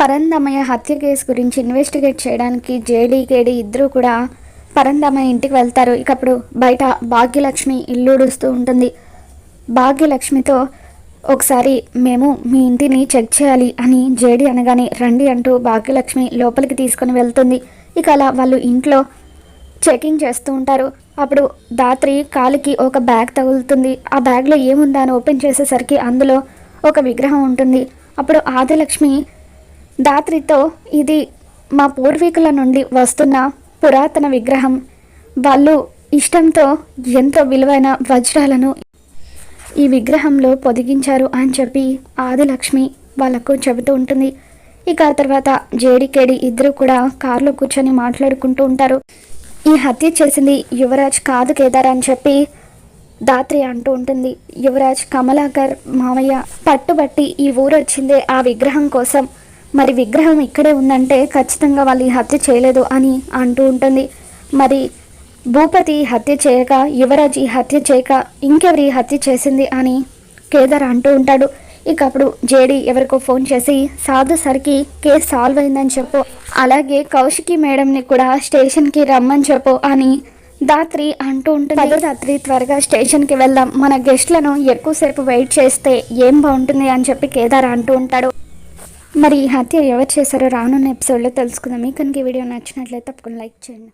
పరందమయ్య హత్య కేసు గురించి ఇన్వెస్టిగేట్ చేయడానికి జేడీ ఇద్దరూ కూడా పరందమయ్య ఇంటికి వెళ్తారు. ఇక అప్పుడు బయట భాగ్యలక్ష్మి ఇల్లుడుస్తూ ఉంటుంది. భాగ్యలక్ష్మితో ఒకసారి మేము మీ ఇంటిని చెక్ చేయాలి అని జేడి అనగానే రండి అంటూ భాగ్యలక్ష్మి లోపలికి తీసుకొని వెళ్తుంది. ఇక అలా వాళ్ళు ఇంట్లో చెకింగ్ చేస్తూ ఉంటారు. అప్పుడు దాత్రి కాలికి ఒక బ్యాగ్ తగులుతుంది. ఆ బ్యాగ్లో ఏముందా అని ఓపెన్ చేసేసరికి అందులో ఒక విగ్రహం ఉంటుంది. అప్పుడు ఆదిలక్ష్మి దాత్రితో ఇది మా పూర్వీకుల నుండి వస్తున్న పురాతన విగ్రహం. వాళ్ళు ఇష్టంతో ఎంతో విలువైన వజ్రాలను ఈ విగ్రహంలో పొదిగించారు అని చెప్పి ఆదిలక్ష్మి వాళ్ళకు చెబుతూ ఉంటుంది. ఇక తర్వాత జేడికేడి ఇద్దరు కూడా కారులో కూర్చొని మాట్లాడుకుంటూ ఉంటారు. ఈ హత్య చేసింది యువరాజ్ కాదు కేదార్ అని చెప్పి దాత్రి అంటూ ఉంటుంది. యువరాజ్ కమలాకర్ మామయ్య పట్టుబట్టి ఈ ఊరు వచ్చిందే ఆ విగ్రహం కోసం. మరి విగ్రహం ఇక్కడే ఉందంటే ఖచ్చితంగా వాళ్ళు ఈ హత్య చేయలేదు అని అంటూ ఉంటుంది. మరి భూపతి హత్య చేయక యువరాజ్ ఈ హత్య చేయక ఇంకెవరి హత్య చేసింది అని కేదార్ అంటూ ఉంటాడు. ఇక అప్పుడు జేడి ఎవరికో ఫోన్ చేసి సాధు సరికి కేసు సాల్వ్ అయిందని చెప్పు. అలాగే కౌశికి మేడంని కూడా స్టేషన్కి రమ్మని చెప్పు అని దాత్రి అంటూ ఉంటుంది. దాత్రి త్వరగా స్టేషన్కి వెళ్దాం. మన గెస్ట్లను ఎక్కువసేపు వెయిట్ చేస్తే ఏం బాగుంటుంది అని చెప్పి కేదార్ అంటూ ఉంటాడు. మరి ఈ హత్య ఎవరు చేశారో రానున్న ఎపిసోడ్లో తెలుసుకుందాం. మీకు కనుక ఈ వీడియో నచ్చినట్లయితే తప్పకుండా లైక్ చేయండి.